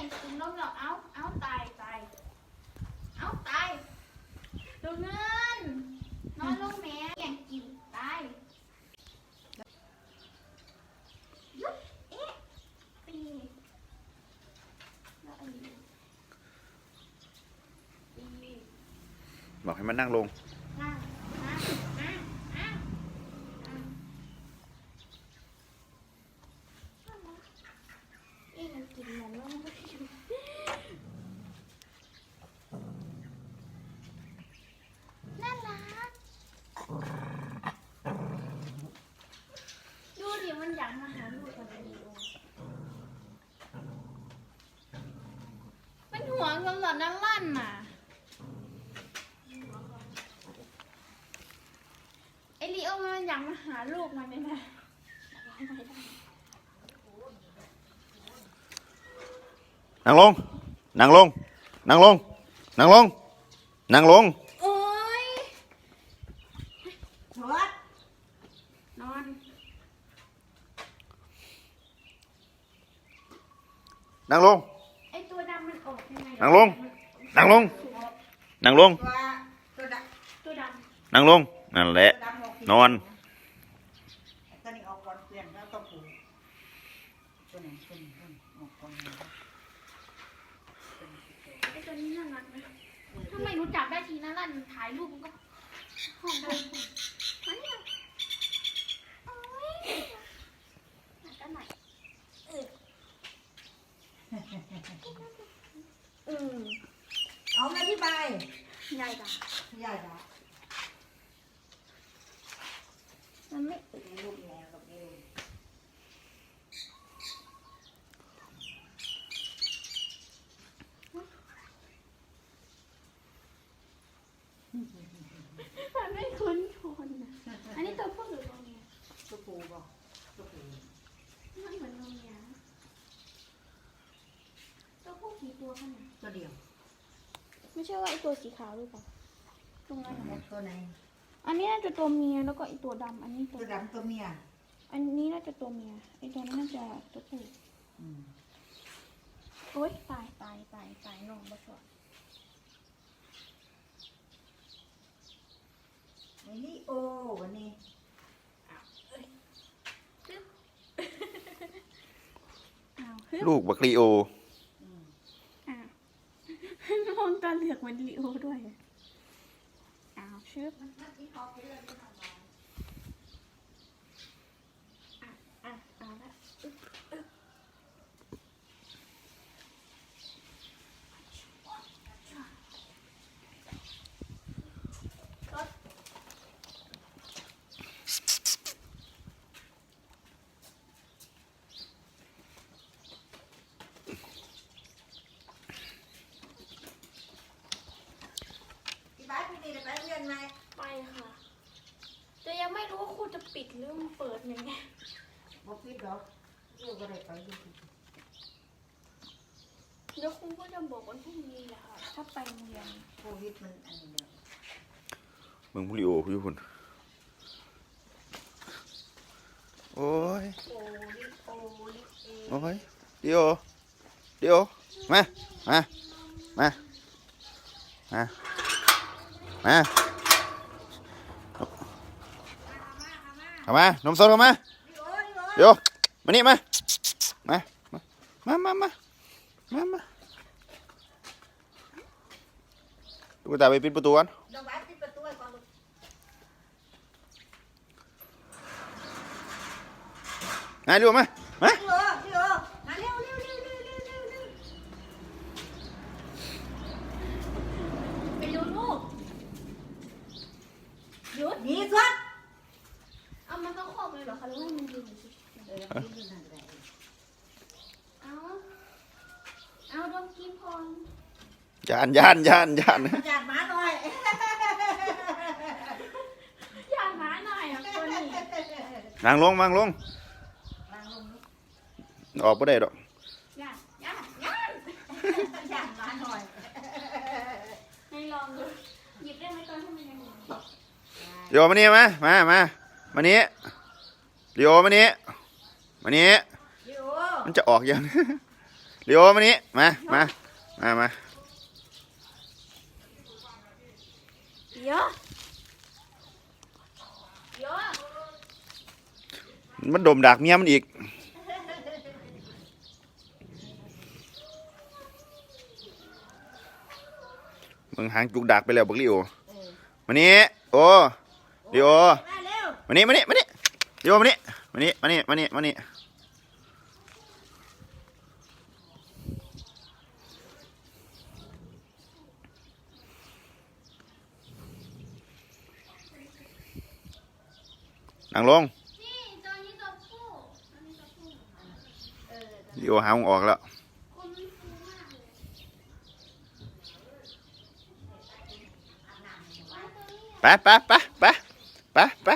ย่งกินนมหรอกเอาเอาตายตายเอาตายดูเงินนอนลงแม่แย่งกินตายยุบเอ๊ะปีแล้วอันนี้ปีบอกให้มันนั่งลงนั่งนั่งนั่งเอ๊ะมันกินมันว่ามันไม่อยู่น่ารัก ดูดิมันอยากมาหาลูกกับวิดีโอ มันหัวกำลังนั่งลั่นน่ะ ไอลีโอมันอยากมาหาลูกมันเนี่ยนะนั่งลง นั่งลง นั่งลง นั่งลง นั่งลง โอ้ยชวดนอน นั่งลง นั่งลง นั่งลง นั่งลง นั่งลง นั่นแหละ นอนตัวนี้เอาก่อนเปลี่ยนแล้วต้องผูกตัวไอตัวนี้น่ารักนะทำไมรู้จักได้ทีนะลั่นถ่ายรูปมันก็ห้องเลยมาเนี่ยโอ้ยไหนกันไหนเอออืม เอามาที่ใบ ยายด่าใหญ่ละมันไม่เป็นลูกแมวกับเอวมันไม่คุ้นคนนะอันนี้ตัวผู้หรือตัวเมียตัวผูบอกตัวผูมันเหมือนตัวเมียนะตัวผู้กี่ตัวขนาดตัวเดียว ไม่ใช่ว่าไอตัวสีขาวหรือเปล่าตรงนั้นเหรอตัวไหน อันนี้น่าจะตัวเมียแล้วก็ไอตัวดำอันนี้ตัตัววดำตัวเมียอันนี้น่าจะตัวเมียไอตัวนั้นน่าจะตัวผู้อืมโอ๊ยตายตายตายตายน้องบะชวดวันนี้โอวันนี้อ้าวฮึบลูกบักลีโออืมอ้าว มองตาเหลือกเหมือนลีโอด้วยอ้าวชึบ มันที่เขาไปเรื่อยๆทำมา อะเอาละอึ๊บอึ๊บรถ ที่บ้านพี่นี่จะไปเรียนไหม ไปค่ะ แต่ยังไม่รู้ว่าครู จะปิดหรือมันเปิดยังไงบอกพี่ดอกเรื่องอะไรไปดูเดี๋ยวครูก็จะบอกวันพรุ่งนี้แหละค่ะถ้าไปโรงเรียนโควิดมันอันนี้เดียวมึงผู้ลีโอพี่คุณโอ้ย โอลิโอลิเอโอ้ยเดี๋ยวเดี๋ยวมา มา มา มา มา เข้ามานมสดเข้ามาเดี๋ยวมานี่มามามามามามามาตุ๊กตาไปปิดประตูกันดอกไม้ปิดประตูไว้ก่อนลูกนายดูมามาเร็วเร็วเร็วเร็วเร็วเร็วเร็ว ไปดูลูกหยุด หนีสุด เอามันต้องครอบเลยเหรอคะหรือว่าให้มันยืน เฉยเออพี่ดูนั่นแหละๆเอาเอาดมกินพรยานยานยานยานมาจัดหมาหน่อยอยากหาหน่อยอะตัวนี้นั่งลงนั่งลงล้างลงลูกออกไม่ได้ดอก อยากอยากอยากจัดหมาหน่อยให้ลองดูหยิบได้ไหมตอนที่มันยังอยู่ เดี๋ยวมานี่มา มา มา มานี้เดี๋ยวมานี้ มานี้ลิโอมันจะออกยังเดี๋ยวมานี่มามามามาเดี๋ยวเดี๋ยวมันดมดักเมียมันอีกมึงหางจุกดักไปแล้วบักลิโอเออมานี่โอ้เดี๋ยวมาเร็วมานี่มานี่มานี่เดี๋ยวมานี่มานี่มานี่มานี่มานี่ นั่งลงนี่ตัวนี้ตัวผู้ตัวนี้ตัวผู้เออเดี๋ยวหามึงออกแล้วคนมันฟูมากเลยไว้ตัวนี้ไปไปไปไปไปไป